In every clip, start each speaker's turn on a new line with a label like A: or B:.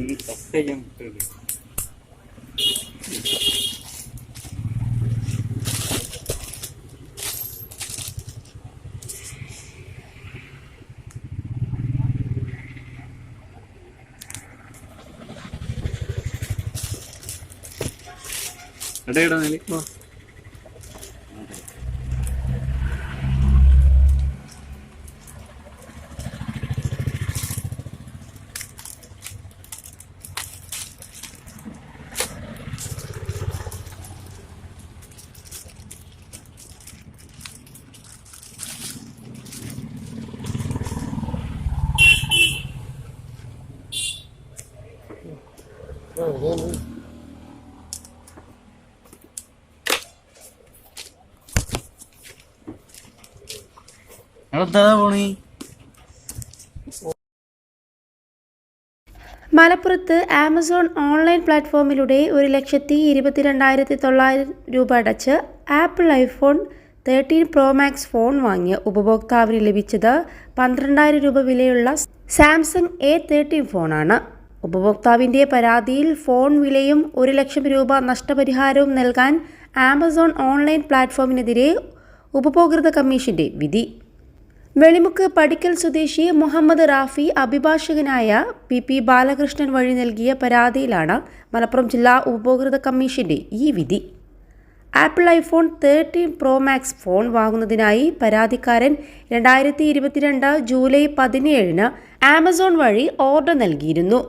A: ഈ ടെസ്റ്റ് ചെയ്യാൻ പറ്റുള്ളൂ എടാ എടാ നില
B: മലപ്പുറത്ത് ആമസോൺ ഓൺലൈൻ പ്ലാറ്റ്ഫോമിലൂടെ ഒരു ലക്ഷത്തി ഇരുപത്തിരണ്ടായിരത്തി തൊള്ളായിരം രൂപ അടച്ച് Apple iPhone thirteen pro max phone വാങ്ങിയ ഉപഭോക്താവിന് ലഭിച്ചത് പന്ത്രണ്ടായിരം രൂപ വിലയുള്ള സാംസങ് എ തേർട്ടീൻ ഫോണാണ്. ഉപഭോക്താവിന്റെ പരാതിയിൽ ഫോൺ വിലയും ഒരു ലക്ഷം രൂപ നഷ്ടപരിഹാരവും നൽകാൻ ആമസോൺ ഓൺലൈൻ പ്ലാറ്റ്ഫോമിനെതിരെ ഉപഭോക്തൃ കമ്മീഷന്റെ വിധി. വെളിമുക്ക് പടിക്കൽ സ്വദേശി മുഹമ്മദ് റാഫി അഭിഭാഷകനായ പി പി ബാലകൃഷ്ണൻ വഴി നൽകിയ പരാതിയിലാണ് മലപ്പുറം ജില്ലാ ഉപഭോക്തൃ കമ്മീഷന്റെ ഈ വിധി. Apple iPhone thirteen pro max phone വാങ്ങുന്നതിനായി പരാതിക്കാരൻ രണ്ടായിരത്തി ഇരുപത്തിരണ്ട് ജൂലൈ പതിനേഴിന് ആമസോൺ വഴി ഓർഡർ നൽകിയിരുന്നു.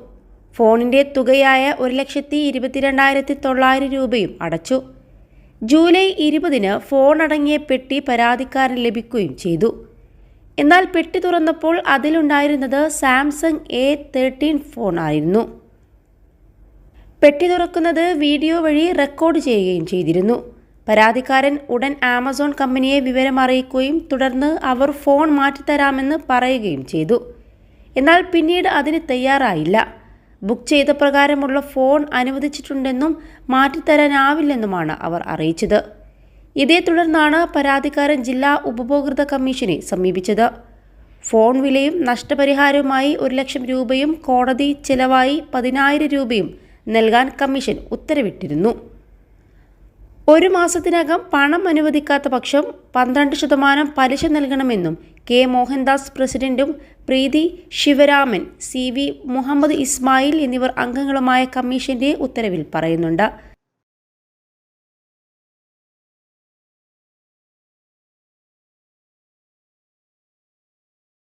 B: ഫോണിന്റെ തുകയായ ഒരു ലക്ഷത്തി ഇരുപത്തിരണ്ടായിരത്തി തൊള്ളായിരം രൂപയും അടച്ചു. ജൂലൈ ഇരുപതിന് ഫോൺ അടങ്ങിയ പെട്ടി പരാതിക്കാരൻ ലഭിക്കുകയും ചെയ്തു. എന്നാൽ പെട്ടി തുറന്നപ്പോൾ അതിലുണ്ടായിരുന്നത് സാംസങ് എ തേർട്ടീൻ ഫോൺ ആയിരുന്നു. പെട്ടി തുറക്കുന്നത് വീഡിയോ വഴി റെക്കോർഡ് ചെയ്യുകയും ചെയ്തിരുന്നു. പരാതിക്കാരൻ ഉടൻ ആമസോൺ കമ്പനിയെ വിവരം അറിയിക്കുകയും തുടർന്ന് അവർ ഫോൺ മാറ്റിത്തരാമെന്ന് പറയുകയും ചെയ്തു. എന്നാൽ പിന്നീട് അതിന് തയ്യാറായില്ല. ബുക്ക് ചെയ്ത പ്രകാരമുള്ള ഫോൺ അനുവദിച്ചിട്ടുണ്ടെന്നും മാറ്റിത്തരാനാവില്ലെന്നുമാണ് അവർ അറിയിച്ചത്. ഇതേ തുടർന്നാണ് പരാതിക്കാരൻ ജില്ലാ ഉപഭോക്തൃ കമ്മീഷനെ സമീപിച്ചത്. ഫോൺ വിലയും നഷ്ടപരിഹാരവുമായി ഒരു ലക്ഷം രൂപയും കോടതി ചെലവായി പതിനായിരം രൂപയും നൽകാൻ കമ്മീഷൻ ഉത്തരവിട്ടിരുന്നു. ഒരു മാസത്തിനകം പണം അനുവദിക്കാത്ത പക്ഷം പന്ത്രണ്ട് ശതമാനം പലിശ നൽകണമെന്നും കെ മോഹൻദാസ് പ്രസിഡന്റും പ്രീതി ശിവരാമൻ സി വി മുഹമ്മദ് ഇസ്മായിൽ എന്നിവർ അംഗങ്ങളുമായ കമ്മീഷന്റെ ഉത്തരവിൽ പറയുന്നുണ്ട്.